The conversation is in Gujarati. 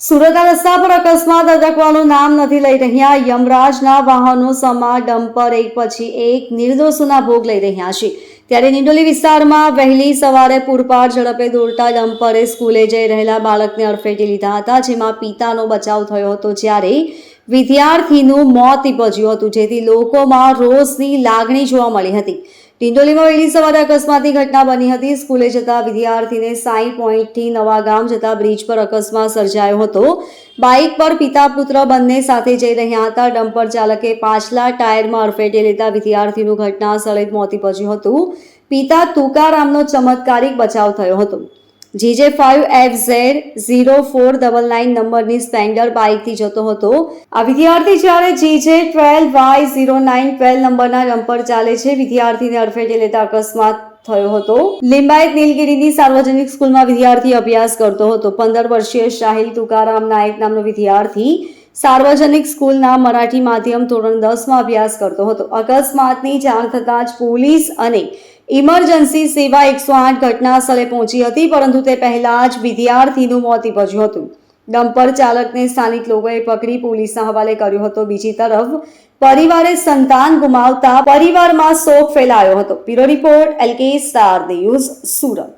સુરતના રસ્તા પર અકસ્માત અટકવાનું નામ નથી લઈ રહ્યા. યમરાજના વાહનો સમા ડમ્પર એક પછી એક નિર્દોષોના ભોગ લઈ રહ્યા છે. ત્યારે નિંડોલી વિસ્તારમાં વહેલી સવારે પૂરપાર ઝડપે દોડતા ડમ્પરે સ્કૂલે જઈ રહેલા બાળકને અડફેટી લીધા હતા, જેમાં પિતાનો બચાવ થયો હતો જ્યારે વિદ્યાર્થીનું મોત નીપજ્યું હતું, જેથી લોકોમાં રોષની લાગણી જોવા મળી હતી. ડિંડોલીમાં વહેલી સવારે અકસ્માતની ઘટના બની હતી. સ્કૂલે જતા વિદ્યાર્થીને સાઈ પોઈન્ટથી નવાગામ જતા બ્રિજ પર અકસ્માત સર્જાયો હતો. બાઇક પર પિતા પુત્ર બંને સાથે જઈ રહ્યા હતા. ડમ્પર ચાલકે પાછલા ટાયરમાં અડફેટે લેતા વિદ્યાર્થીનું ઘટના સ્થળે જ મોત નીપજ્યું હતું. પિતા તુકારામનો ચમત્કારિક બચાવ થયો હતો. GJ five F Z zero four double nine નંબરની સ્પ્લેન્ડર બાઇકથી જતો હતો. આ વિદ્યાર્થી જ્યારે GJ twelve Y zero nine twelve નંબરના ડમ્પર ચાલે છે, વિદ્યાર્થીને અડફેટે લેતા અકસ્માત થયો હતો. લિંબાયત નીલગિરીની સાર્વજનિક સ્કૂલમાં વિદ્યાર્થી અભ્યાસ કરતો હતો. પંદર વર્ષીય શાહિલ તુકારામ નાયક નામનો વિદ્યાર્થી સાર્વજનિક સ્કૂલના મરાઠી માધ્યમ ધોરણ દસમાં અભ્યાસ કરતો હતો. અકસ્માતની જાણ થતાં જ પોલીસ અને ઇમરજન્સી સેવા એકસો આઠ ઘટના સ્થળે પહોંચી હતી, પરંતુ તે પહેલા જ વિદ્યાર્થીનું મોત નીપજ્યું હતું. ડમ્પર ચાલકને સ્થાનિક લોકોએ પકડી પોલીસના હવાલે કર્યો હતો. બીજી તરફ, પરિવારે સંતાન ગુમાવતા પરિવારમાં શોક ફેલાયો હતો. Bureau report LK star news, Surat.